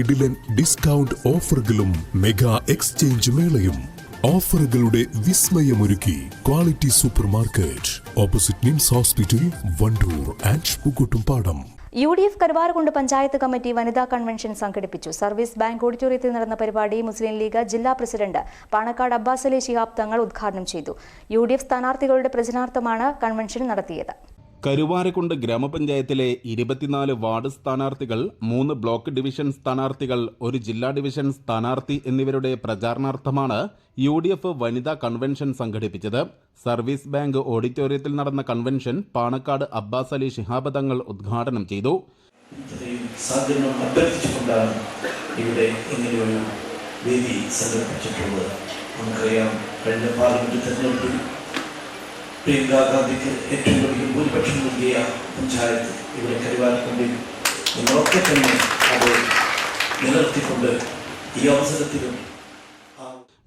കിടിലൻ ഡിസ്കൗണ്ട് ഓഫറുകളും mega exchange മേളയും. ഓഫറുകളുടെ വിസ്മയമൊരുക്കി quality supermarket opposite NIMS hospital Wandoor and Pookkottumpadam U D F Karuvarakundu panchayat committee വനിതാ convention സംഘടിപ്പിച്ചു. സർവീസ് ബാങ്ക് ഓഡിറ്റോറിയത്തിൽ നടന്ന പരിപാടി മുസ്ലിം ലീഗ് ജില്ലാ പ്രസിഡന്റ് പാണക്കാട് അബ്ബാസ് അലി ശിഹാബ് തങ്ങൾ ഉദ്ഘാടനം ചെയ്തു. യു ഡി എഫ് സ്ഥാനാർത്ഥികളുടെ പ്രചരണാർത്ഥമാണ് കൺവെൻഷൻ നടത്തിയത്. കരുവാരക്കുണ്ട് ഗ്രാമപഞ്ചായത്തിലെ ഇരുപത്തിനാല് വാർഡ് സ്ഥാനാർത്ഥികൾ മൂന്ന് ബ്ലോക്ക് ഡിവിഷൻ സ്ഥാനാർത്ഥികൾ ഒരു ജില്ലാ ഡിവിഷൻ സ്ഥാനാർത്ഥി എന്നിവരുടെ പ്രചാരണാർത്ഥമാണ് യു ഡി എഫ് വനിതാ കൺവെൻഷൻ സംഘടിപ്പിച്ചത്. സർവീസ് ബാങ്ക് ഓഡിറ്റോറിയത്തിൽ നടന്ന കൺവെൻഷൻ പാണക്കാട് അബ്ബാസ് അലി ശിഹാബ് തങ്ങൾ ഉദ്ഘാടനം ചെയ്തു. ഇവിടെ ഇങ്ങനെയൊരു പ്രിയങ്ക ഗാന്ധിക്ക് ഏറ്റവും നൽകിയ പഞ്ചായത്ത് ഇവിടെ കരുവാരക്കുണ്ടിൽ നിങ്ങളൊക്കെ തന്നെ അത് നിലനിർത്തിക്കൊണ്ട് ഈ അവസരത്തിലും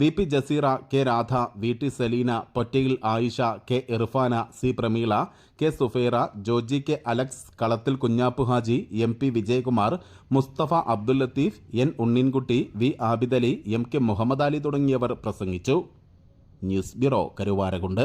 V P Jaseera K Radha V T Saleena Pottayil Ayisha K Irfana C Prameela K Suphera Joji K Alex Kalathil Kunjappu Haji M P Vijayakumar Musthafa Abdul Latheef N Unnikutty V Abidali M K Muhammad Ali തുടങ്ങിയവർ പ്രസംഗിച്ചു. News bureau Karuvarakundu.